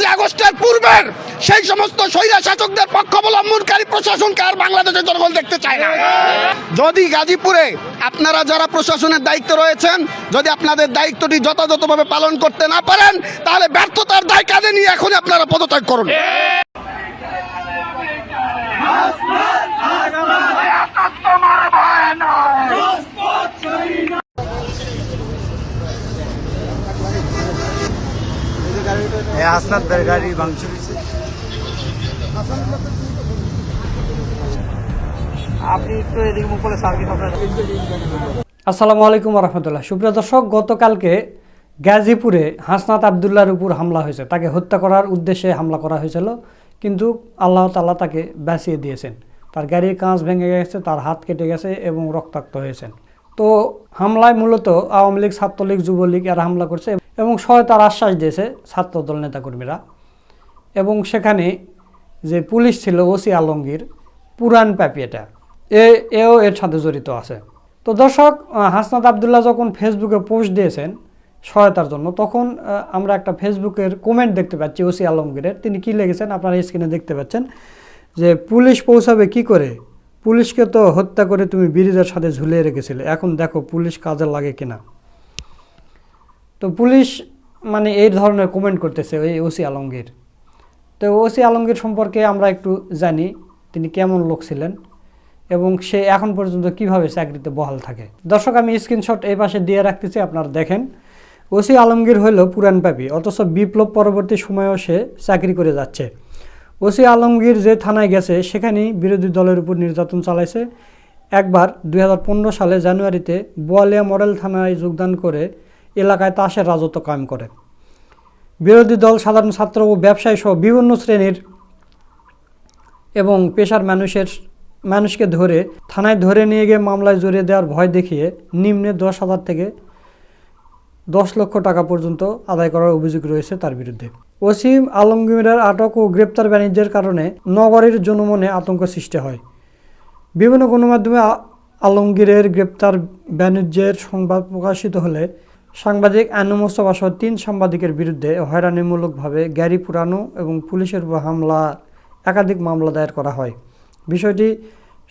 পাঁচই আগস্টের পূর্বের সেই সমস্ত স্বৈরা শাসকদের পক্ষ অবলম্বনকারী প্রশাসনকে আর বাংলাদেশের জনগণ দেখতে চায় না। যদি গাজীপুরে আপনারা যারা প্রশাসনের দায়িত্ব রয়েছেন, যদি আপনাদের দায়িত্বটি যথাযথভাবে পালন করতে না পারেন, তাহলে ব্যর্থতার দায় কাজে নিয়ে এখন আপনারা পদত্যাগ করুন। বের গাড়ি ভাঙচুর হয়েছে আসসালামু আলাইকুম রহমতুল্লাহ সুপ্রিয় দর্শক, গতকালকে গাজীপুরে হাসনাত আবদুল্লাহর উপর হামলা হয়েছে। তাকে হত্যা করার উদ্দেশ্যে হামলা করা হয়েছিল, কিন্তু আল্লাহ তাল্লাহ তাকে বাঁচিয়ে দিয়েছেন। তার গাড়ির কাঁচ ভেঙে গেছে, তার হাত কেটে গেছে এবং রক্তাক্ত হয়েছেন। তো হামলায় মূলত আওয়ামী লীগ, ছাত্রলীগ, যুবলীগ এরা হামলা করছে এবং সহায়তার আশ্বাস দিয়েছে ছাত্রদল নেতাকর্মীরা। এবং সেখানে যে পুলিশ ছিল ওসি আলমগীর, পুরান প্যাপি এটা এ, এও এর সাথে জড়িত আছে। তো দর্শক হাসনাত আবদুল্লাহ যখন ফেসবুকে পোস্ট দিয়েছেন সহায়তার জন্য, তখন আমরা একটা ফেসবুকের কমেন্ট দেখতে পাচ্ছি ওসি আলমগীরের। তিনি কি লিখেছেন আপনারা স্ক্রিনে দেখতে পাচ্ছেন যে, পুলিশ পৌঁছাবে কি করে? পুলিশকে তো হত্যা করে তুমি ব্রিজের সাথে ঝুলিয়ে রেখেছিলে। এখন দেখো পুলিশ কাজে লাগে কিনা। তো পুলিশ মানে এই ধরনের কমেন্ট করতেছে ওই ওসি আলমগীর। তো ওসি আলমগীর সম্পর্কে আমরা একটু জানি, তিনি কেমন লোক ছিলেন এবং সে এখন পর্যন্ত কীভাবে চাকরিতে বহাল থাকে। দর্শক, আমি স্ক্রিনশট এই পাশে দিয়ে রাখতেছি, আপনারা দেখেন। ওসি আলমগীর হইল পুরান পাপি, অথচ বিপ্লব পরবর্তী সময়েও সে চাকরি করে যাচ্ছে। ওসি আলমগীর যে থানায় গেছে, সেখানেই বিরোধী দলের উপর নির্যাতন চালাইছে। একবার দু হাজার পনেরো সালে জানুয়ারিতে বোয়ালিয়া মডেল থানায় যোগদান করে এলাকায় তাসের রাজত্ব কায়েম করে। বিরোধী দল সাধারণ ছাত্র ও ব্যবসায়ী সহ বিভিন্ন শ্রেণির এবং পেশার মানুষের, মানুষকে ধরে থানায় ধরে নিয়ে গিয়ে মামলায় জড়িয়ে দেওয়ার ভয় দেখিয়ে নিম্নে দশ হাজার থেকে দশ লক্ষ টাকা পর্যন্ত আদায় করার অভিযোগ রয়েছে তার বিরুদ্ধে। ওসিম আলমগীরের আটক ও গ্রেপ্তার বাণিজ্যের কারণে নগরীর জনমনে আতঙ্ক সৃষ্টি হয়। বিভিন্ন গণমাধ্যমে আলমগীরের গ্রেপ্তার বাণিজ্যের সংবাদ প্রকাশিত হলে সাংবাদিক আনু মোস্তফা সহ তিন সাংবাদিকের বিরুদ্ধে হয়রানিমূলকভাবে গ্যারি পুরানো এবং পুলিশের হামলা, একাধিক মামলা দায়ের করা হয়। বিষয়টি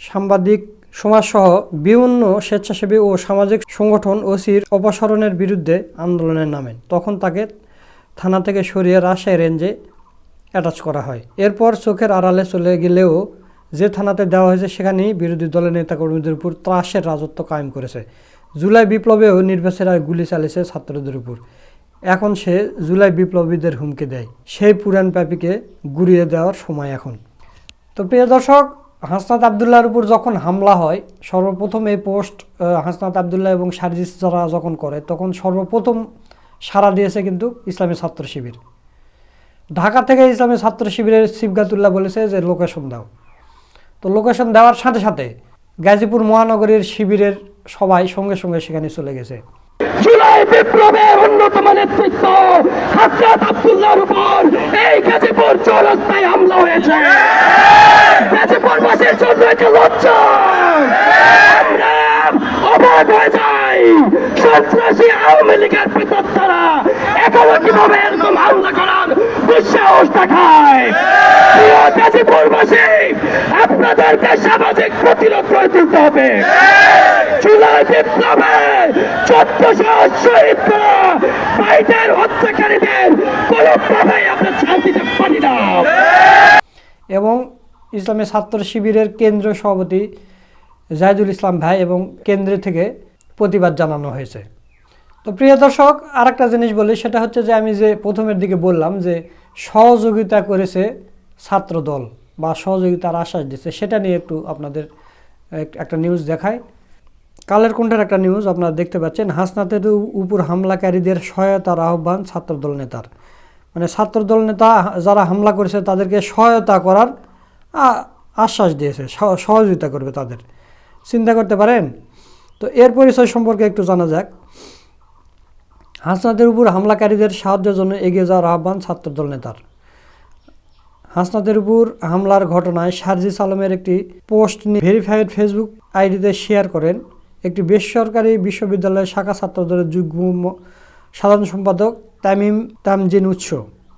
সাংবাদিক সমাজসহ বিভিন্ন স্বেচ্ছাসেবী ও সামাজিক সংগঠন ওসির অপসারণের বিরুদ্ধে আন্দোলনে নামেন তখন তাকে থানা থেকে সরিয়ে রাজশাহী রেঞ্জে অ্যাটাচ করা হয়। এরপর চোখের আড়ালে চলে গেলেও যে থানাতে দেওয়া হয়েছে সেখানেই বিরোধী দলের নেতাকর্মীদের উপর ত্রাসের রাজত্ব কায়েম করেছে। জুলাই বিপ্লবেও নির্বাচীরা গুলি চালিয়েছে ছাত্রদের উপর। এখন সে জুলাই বিপ্লবীদের হুমকি দেয়। সেই পুরাণ প্যাপিকে গুড়িয়ে দেওয়ার সময় এখন। তো প্রিয় দর্শক হাসনাত আবদুল্লাহর উপর যখন হামলা হয়, সর্বপ্রথম এই পোস্ট হাসনাত আবদুল্লাহ এবং সার্জিস যারা যখন করে, তখন সর্বপ্রথম সাড়া দিয়েছে কিন্তু ইসলামী ছাত্র শিবির। ঢাকা থেকে ইসলামী ছাত্র শিবিরের শিবগাতুল্লাহ বলেছে যে, লোকেশন দাও। তো লোকেশন দেওয়ার সাথে সাথে গাজীপুর মহানগরীর শিবিরের সবাই সঙ্গে সঙ্গে সেখানে চলে গেছে। জুলাই বিপ্লবের অন্যতম নেতৃত্ব হাসরাত আব্দুল্লাহর উপর এই গাজীপুর চৌরাস্তায় হামলা হয়েছে। গাজীপুরবাসীর জন্য এটা লজ্জা। আমরা অবাক হয়ে যাই সন্ত্রাসী আওয়ামী লীগের এখনও কীভাবে এরকম হামলা করার দুঃসাহস দেখায়। আপনাদেরকে সামাজিক প্রতিরোধ করে তুলতে হবে। জুলাই বিপ্লবে চোদ্দশো শহীদ ভাইদের হত্যাকারীদের আমরা পারি না। এবং ইসলামী ছাত্র শিবিরের কেন্দ্রীয় সভাপতি জাহিদুল ইসলাম ভাই এবং কেন্দ্র থেকে প্রতিবাদ জানানো হয়েছে। তো প্রিয় দর্শক, আরেকটা জিনিস বলি, সেটা হচ্ছে যে আমি যে প্রথমের দিকে বললাম যে সহযোগিতা করেছে ছাত্র দল বা সহযোগিতার আশ্বাস দিচ্ছে সেটা নিয়ে একটু আপনাদের এক- একটা নিউজ দেখায় কালের কণ্ঠের একটা নিউজ আপনারা দেখতে পাচ্ছেন। হাসনাতের উপর হামলাকারীদের সহায়তার আহ্বান ছাত্রদল নেতার। মানে ছাত্রদল নেতা যারা হামলা করেছে, তাদেরকে সহায়তা করার আশ্বাস দিয়েছে, সহ- সহযোগিতা করবে তাদের। চিন্তা করতে পারেন তো এর পরিচয় সম্পর্কে একটু জানা যাক। হাসনাদের উপর হামলাকারীদের সাহায্যের জন্য এগিয়ে যাওয়ার আহ্বান ছাত্রদল নেতার। হাসনাদের উপর হামলার ঘটনায় সার্জিস আলমের একটি পোস্ট ভেরিফাইড ফেসবুক আইডিতে শেয়ার করেন একটি বেসরকারি বিশ্ববিদ্যালয়ের শাখা ছাত্রদলের যুগ্ম সাধারণ সম্পাদক তামিম তামজিন উৎস।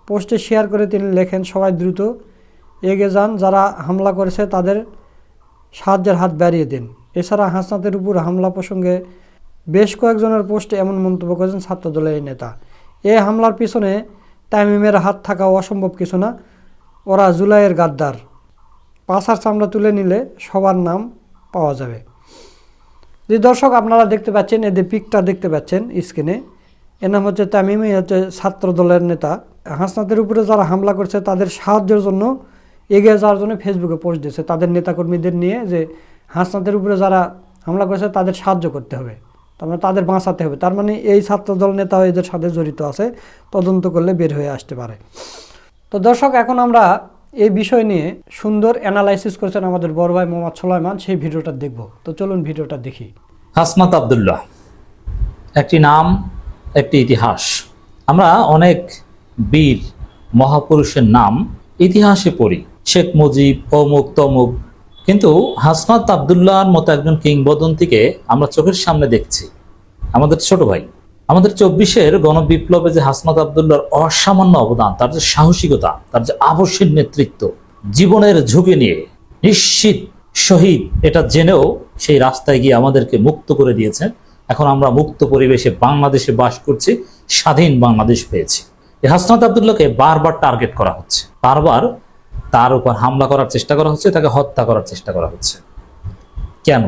পোস্টে শেয়ার করে তিনি লেখেন, সবাই দ্রুত এগিয়ে যান, যারা হামলা করেছে তাদের সাহায্যের হাত বাড়িয়ে দিন। এছাড়া হাসনাতের উপর হামলা প্রসঙ্গে বেশ কয়েকজনের পোস্টে এমন মন্তব্য করেছেন ছাত্রদলের এই নেতা। এ হামলার পিছনে তামিমের হাত থাকা অসম্ভব কিছু না, ওরা জুলাইয়ের গাদ্দার। পাশার চামড়া তুলে নিলে সবার নাম পাওয়া যাবে। যে দর্শক, আপনারা দেখতে পাচ্ছেন এদের পিকটা দেখতে পাচ্ছেন স্ক্রিনে এর নাম হচ্ছে তামিম হচ্ছে ছাত্র দলের নেতা। হাসনাতের উপরে যারা হামলা করছে, তাদের সাহায্যের জন্য এগিয়ে যাওয়ার জন্য ফেসবুকে পোস্ট দিয়েছে। তাদের নেতাকর্মীদের নিয়ে যে হাসনাতের উপরে যারা হামলা করেছে তাদের সাহায্য করতে হবে। তার মানে তাদের বাঁচাতে হবে। তার মানে এই ছাত্রদল নেতাও এদের সাথে জড়িত আছে, তদন্ত করলে বের হয়ে আসতে পারে। তো দর্শক, এখন আমরা এই বিষয় নিয়ে সুন্দর অ্যানালাইসিস করেছেন আমাদের বড় ভাই মোহাম্মদ সোলাইমান, সেই ভিডিওটা দেখব। তো চলুন ভিডিওটা দেখি। হাসনাত আবদুল্লাহ, একটি নাম, একটি ইতিহাস। আমরা অনেক বীর মহাপুরুষের নাম ইতিহাসে পড়ি। শেখ মুজিব, অমুক তমুক কিন্তু হাসনাত আবদুল্লাহর মতো একজন কিংবদন্তিকে আমরা চোখের সামনে দেখছি, আমাদের ছোট ভাই। আমাদের চব্বিশের গণবিপ্লবে যে হাসনাত আবদুল্লাহর অসামান্য অবদান, তার যে সাহসিকতা, তার যে আবশ্যিক নেতৃত্ব, জীবনের ঝুঁকি নিয়ে নিশ্চিত শহীদ, এটা জেনেও সেই রাস্তায় গিয়ে আমাদেরকে মুক্ত করে দিয়েছেন। এখন আমরা মুক্ত পরিবেশে বাংলাদেশে বাস করছি, স্বাধীন বাংলাদেশ পেয়েছি। হাসনাত আবদুল্লাহকে বারবার টার্গেট করা হচ্ছে, বারবার তার উপর হামলা করার চেষ্টা করা হচ্ছে, তাকে হত্যা করার চেষ্টা করা হচ্ছে। কেন?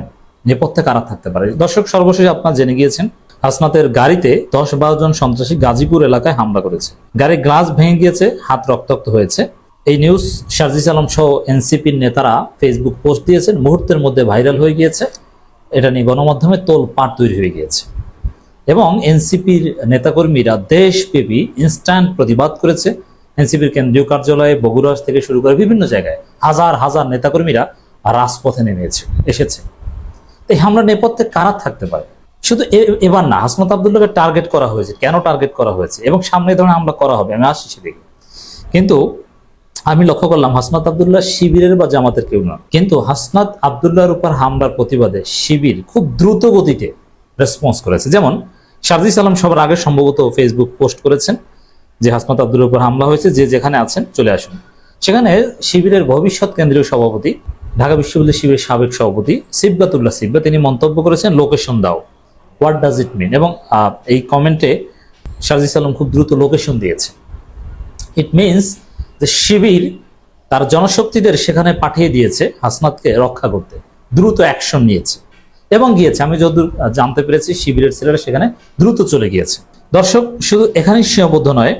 নেপথ্যে কারা থাকতে পারে? দর্শক, সর্বশেষ আপনারা জেনে গিয়েছেন, হাসনাতের গাড়িতে দশ বারো জন সন্ত্রাসী গাজীপুর এলাকায় হামলা করেছে। গাড়ির গ্লাস ভেঙে গিয়েছে, হাত রক্তাক্ত হয়েছে। এই নিউজ শারজিস আলম সহ এনসিপির নেতারা ফেসবুক পোস্ট দিয়েছেন, মুহূর্তের মধ্যে ভাইরাল হয়ে গিয়েছে। এটা নিয়ে গণমাধ্যমে তোল পাট তৈরি হয়ে গিয়েছে। এবং এনসিপির নেতাকর্মীরা দেশব্যাপী ইনস্ট্যান্ট প্রতিবাদ করেছে। এনসিপির কেন্দ্রীয় কার্যালয়ে বগুড়া থেকে শুরু করে বিভিন্ন জায়গায় হাজার হাজার নেতাকর্মীরা রাজপথে নেমেছে, এসেছে। এই হামলা নেপথ্যে কারা থাকতে পারে? শুধু এবার না, হাসনাত আবদুল্লাহকে টার্গেট করা হয়েছে। কেন টার্গেট করা হয়েছে? এবং সামনে ধরনের হামলা করা হবে? আমি আসছি সেদিকে। কিন্তু আমি লক্ষ্য করলাম, হাসনাত আবদুল্লাহ শিবিরের বা জামাতের কেউ নয় কিন্তু হাসনাত আবদুল্লাহর উপর হামলার প্রতিবাদে শিবির খুব দ্রুত গতিতে রেসপন্স করেছে। যেমন শারজিস সালাম সবার আগে সম্ভবত ফেসবুক পোস্ট করেছেন। যে হাসনাত আব্দুলের উপর হামলা হয়েছে, যে যেখানে আছেন, চলে আসুন। সেখানে শিবিরের ভবিষ্যৎ কেন্দ্রীয় সভাপতি, ঢাকা বিশ্ববিদ্যালয় শিবিরের সাবেক সভাপতি সিবগাতুল্লাহ সিবগা তিনি মন্তব্য করেছেন লোকেশন দাও। হোয়াট ডাজ ইট মিন এবং এই কমেন্টে শারজিস আলম খুব দ্রুত লোকেশন দিয়েছে। ইট মিনস যে শিবির তার জনশক্তিদের সেখানে পাঠিয়ে দিয়েছে, হাসনাতকে রক্ষা করতে। দ্রুত অ্যাকশন নিয়েছে। এবং গিয়েছে। আমি যতদূর জানতে পেরেছি, শিবিরের ছেলেরা সেখানে দ্রুত চলে গিয়েছে। দর্শক, শুধু এখানেই সীমাবদ্ধ নয়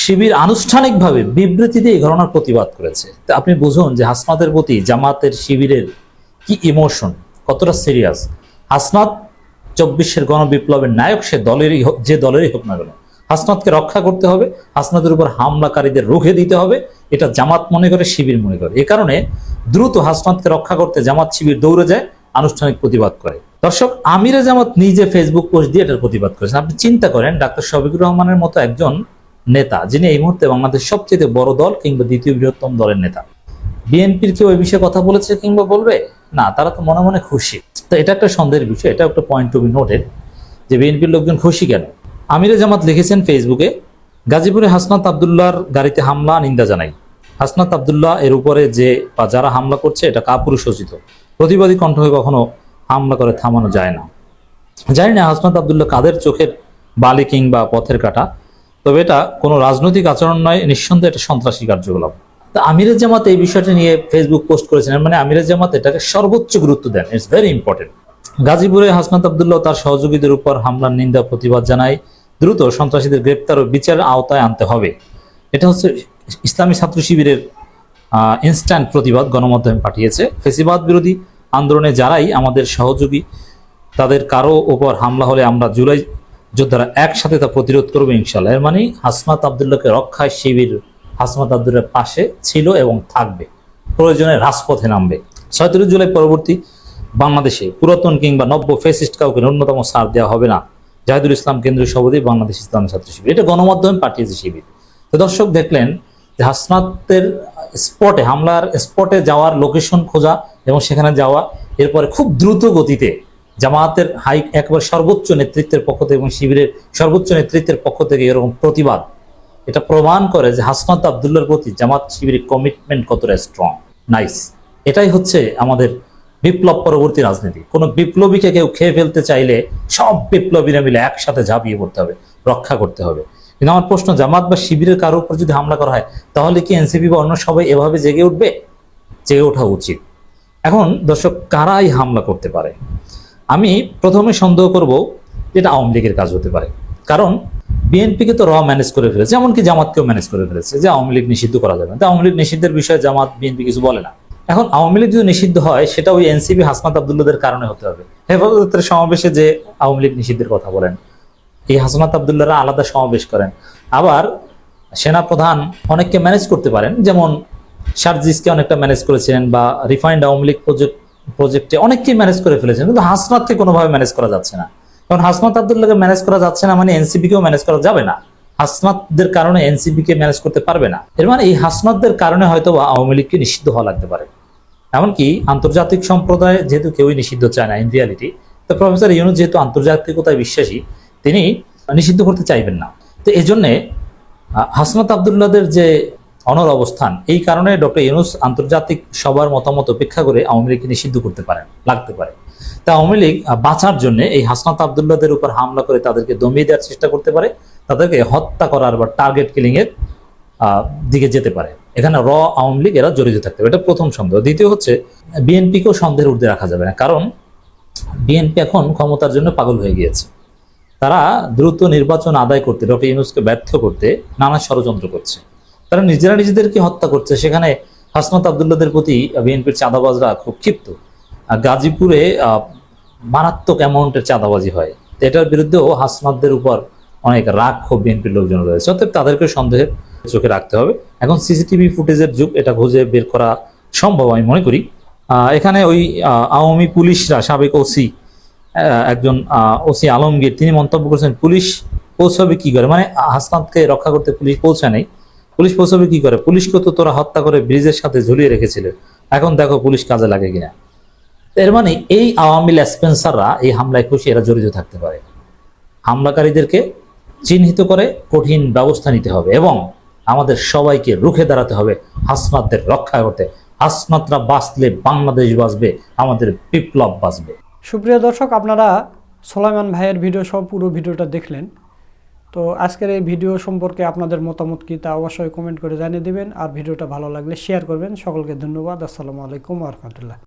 শিবির আনুষ্ঠানিকভাবে বিবৃতি দিয়ে ঘটনার প্রতিবাদ করেছে। তা আপনি বুঝুন যে হাসনাতের প্রতি জামাতের শিবিরের কি ইমোশন কতটা সিরিয়াস হাসনাত চব্বিশের গণবিপ্লবের নায়ক, সে দলেরই যে দলেরই হোক না কেন, হাসনাতকে রক্ষা করতে হবে, হাসনাতের উপর হামলাকারীদের রুখে দিতে হবে, এটা জামাত মনে করে, শিবির মনে করে। এ কারণে দ্রুত হাসনাতকে রক্ষা করতে জামাত শিবির দৌড়ে যায়, আনুষ্ঠানিক প্রতিবাদ করে। দর্শক, আমিরে জামাত নিজে ফেসবুক পোস্ট দিয়ে এটার প্রতিবাদ করেছেন। আপনি চিন্তা করেন, ডাক্তার শফিকুর রহমানের মতো একজন নেতা, যিনি এই মুহূর্তে বাংলাদেশ সবচেয়ে বড় দল কিংবা দ্বিতীয় বৃহত্তম দলের নেতা। বিএনপির কেউ এই বিষয়ে কথা বলেছে কিংবা বলবে? না, তারা তো মনে মনে খুশি। তো এটা একটা সন্দেহের বিষয় এটা একটা পয়েন্ট টু বি নোটেড যে বিএনপির লোকজন খুশি কেন? আমিরে জামাত লিখেছেন ফেসবুকে, গাজীপুরে হাসনাত আবদুল্লাহর গাড়িতে হামলা, নিন্দা জানাই। হাসনাত আবদুল্লাহ এর উপরে যে বা যারা হামলা করছে, এটা কাপুরুষোচিত। প্রতিবাদী কণ্ঠ হয়ে কখনো হামলা করে থামানো যায় না। জানি না হাসনাত আবদুল্লাহ কাদের চোখের বালি কিংবা পথের কাটা তবে এটা কোনো রাজনৈতিক আচরণ নয় নিঃসন্দেহে এটা সন্ত্রাসী কার্যকলাপ। তা আমিরের জামাত এই বিষয়টা নিয়ে ফেসবুক পোস্ট করেছেন মানে আমিরের জামাত এটাকে সর্বোচ্চ গুরুত্ব দেন ইটস ভেরি ইম্পর্টেন্ট গাজীপুরে হাসনাত আবদুল্লাহ তার সহযোগীদের উপর হামলার নিন্দা, প্রতিবাদ জানায়, দ্রুত সন্ত্রাসীদের গ্রেপ্তার ও বিচারের আওতায় আনতে হবে। এটা হচ্ছে ইসলামী ছাত্র শিবিরের ইনস্ট্যান্ট প্রতিবাদ গণমাধ্যমে পাঠিয়েছে। ফেসিবাদ বিরোধী আন্দোলনে যারাই আমাদের সহযোগী, তাদের কারও ওপর হামলা হলে আমরা জুলাই যোদ্ধারা একসাথে তা প্রতিরোধ করবে ইনশাল্লাহ এর মানে হাসনাত আবদুল্লাহকে রক্ষায় শিবির হাসনাত আবদুল্লাহর পাশে ছিল এবং থাকবে। প্রয়োজনে রাজপথে নামবে। ছয়ত্রিশ জুলাই পরবর্তী বাংলাদেশে পুরাতন কিংবা নব্য ফেসিস্ট কাউকে ন্যূনতম সার দেওয়া হবে না। জাহিদুল ইসলাম কেন্দ্রীয় সভাপতি, বাংলাদেশ ইসলামী ছাত্র শিবির। এটা গণমাধ্যমে পাঠিয়েছে শিবির। তো দর্শক দেখলেন যে হাসনাতের স্পটে, হামলার স্পটে যাওয়ার লোকেশন খোঁজা এবং সেখানে যাওয়া, এরপরে খুব দ্রুত গতিতে জামায়াতের হাই একবার সর্বোচ্চ নেতৃত্বের পক্ষ থেকে এবং শিবিরের সর্বোচ্চ নেতৃত্বের পক্ষ থেকে এরকম প্রতিবাদ। এটা প্রমাণ করে যে হাসনাত আবদুল্লার প্রতি জামাত শিবিরের কমিটমেন্ট কতটা স্ট্রং নাইস এটাই হচ্ছে আমাদের বিপ্লব পরবর্তী রাজনীতি। কোনো বিপ্লবীকে কেউ খেয়ে ফেলতে চাইলে সব বিপ্লবীরা মিলে একসাথে ঝাঁপিয়ে পড়তে হবে, রক্ষা করতে হবে। কিন্তু আমার প্রশ্ন, জামাত বা শিবিরের কারও উপর যদি হামলা করা হয়, তাহলে কি এনসিপি বা অন্য সবাই এভাবে জেগে উঠবে? জেগে ওঠা উচিত। এখন দর্শক, কারাই হামলা করতে পারে? আমি প্রথমে সন্দেহ করব যেটা আওয়ামী লীগের কাজ হতে পারে। কারণ বিএনপিকে তো র ম্যানেজ করে ফেলেছে, এমনকি জামাতকেও ম্যানেজ করে ফেলেছে যে আওয়ামী লীগ নিষিদ্ধ করা যাবে না। তো আওয়ামী লীগ নিষিদ্ধের বিষয়ে জামাত, বিএনপি কিছু বলে না। এখন আওয়ামী লীগ যদি নিষিদ্ধ হয়, সেটা ওই এনসিপি হাসনাত আবদুল্লাদের কারণে হতে হবে। হেফাজতের সমাবেশে যে আওয়ামী লীগ নিষিদ্ধের কথা বলেন, এই হাসনাত আবদুল্লাহরা আলাদা সমাবেশ করেন। আবার সেনা প্রধান অনেককে ম্যানেজ করতে পারেন, যেমন শারজিসকে অনেকটা ম্যানেজ করেছিলেন বা রিফাইন্ড আওয়ামী লীগ প্রজেক্ট প্রজেক্টে অনেককেই ম্যানেজ করে ফেলেছেন, কিন্তু হাসনাতকে কোনোভাবে ম্যানেজ করা যাচ্ছে না। কারণ হাসনাত আবদুল্লাহকে ম্যানেজ করা যাচ্ছে না মানে এনসিপি কেও ম্যানেজ করা যাবে না। হাসনাতদের কারণে এনসিপি কে ম্যানেজ করতে পারবে না। এর মানে এই হাসনাতদের কারণে হয়তো আওয়ামী লীগকে নিষিদ্ধ হওয়া লাগতে পারে। এমনকি আন্তর্জাতিক সম্প্রদায় যেহেতু কেউই নিষিদ্ধ চায় না ইন রিয়ালিটি তো প্রফেসর ইউনুস যেহেতু আন্তর্জাতিকতায় বিশ্বাসী, তিনি নিষিদ্ধ করতে চাইবেন না। তো এই জন্যে হাসনাত আবদুল্লাদের যে অনর অবস্থান। এই কারণে ডক্টর ইউনুস আন্তর্জাতিক সবার মতামত উপেক্ষা করে আওয়ামী লীগকে নিষিদ্ধ করতে পারেন লাগতে পারে। তা আওয়ামী লীগ বাঁচার জন্য এই হাসনাত আবদুল্লাদের উপর হামলা করে তাদেরকে দমিয়ে দেওয়ার চেষ্টা করতে পারে তাদেরকে হত্যা করার বা টার্গেট কিলিং এর আহ, দিকে যেতে পারে। এখানে র আওয়ামী লীগ এরা জড়িত থাকতে পারে। এটা প্রথম সন্দেহ। দ্বিতীয় হচ্ছে বিএনপিকেও সন্দেহের ঊর্ধ্বে রাখা যাবে না। কারণ বিএনপি এখন ক্ষমতার জন্য পাগল হয়ে গিয়েছে। তারা দ্রুত নির্বাচন আদায় করতে ডক্টর ইউনুসকে ব্যর্থ করতে নানা ষড়যন্ত্র করছে। তারা নিজেরা নিজেদেরকে হত্যা করছে। সেখানে হাসনাত আবদুল্লাদের প্রতি বিএনপির চাঁদাবাজরা খুব ক্ষিপ্ত। গাজীপুরে মারাত্মক অ্যামাউন্টের চাঁদাবাজি হয়। এটার বিরুদ্ধেও হাসনাতদের উপর অনেক রাগ ক্ষোভ বিএনপির লোকজন রয়েছে। অতএব তাদেরকে সন্দেহের চোখে রাখতে হবে। এখন সিসিটিভি ফুটেজের যুগ, এটা খুঁজে বের করা সম্ভব আমি মনে করি। এখানে ওই আওয়ামী পুলিশরা, সাবেক ওসি একজন ওসি আলমগীর, তিনি মন্তব্য করেছেন, পুলিশ পৌঁছাবে কি করে? মানে হাসনাতকে রক্ষা করতে পুলিশ পৌঁছায় নাই। পুলিশ পৌঁছাবে কি করে? পুলিশকে তো তোরা হত্যা করে ব্রিজের সাথে ঝুলিয়ে রেখেছিল। এখন দেখো পুলিশ কাজে লাগে কিনা। এর মানে এই আওয়ামী ল্যাসপেন্সাররা এই হামলায় খুশি, এরা জড়িত থাকতে পারে। হামলাকারীদেরকে চিহ্নিত করে কঠিন ব্যবস্থা নিতে হবে এবং আমাদের সবাইকে রুখে দাঁড়াতে হবে হাসনাতদের রক্ষা করতে। হাসনাতরা বাঁচলে বাংলাদেশ বাঁচবে, আমাদের বিপ্লব বাঁচবে। সুপ্রিয় দর্শক, আপনারা সোলাইমান ভাইয়ের ভিডিও সহ পুরো ভিডিওটা দেখলেন। তো আজকের এই ভিডিও সম্পর্কে আপনাদের মতামত কী তা অবশ্যই কমেন্ট করে জানিয়ে দেবেন। আর ভিডিওটা ভালো লাগলে শেয়ার করবেন। সকলকে ধন্যবাদ। আসসালামু আলাইকুম রহমতুল্লাহ।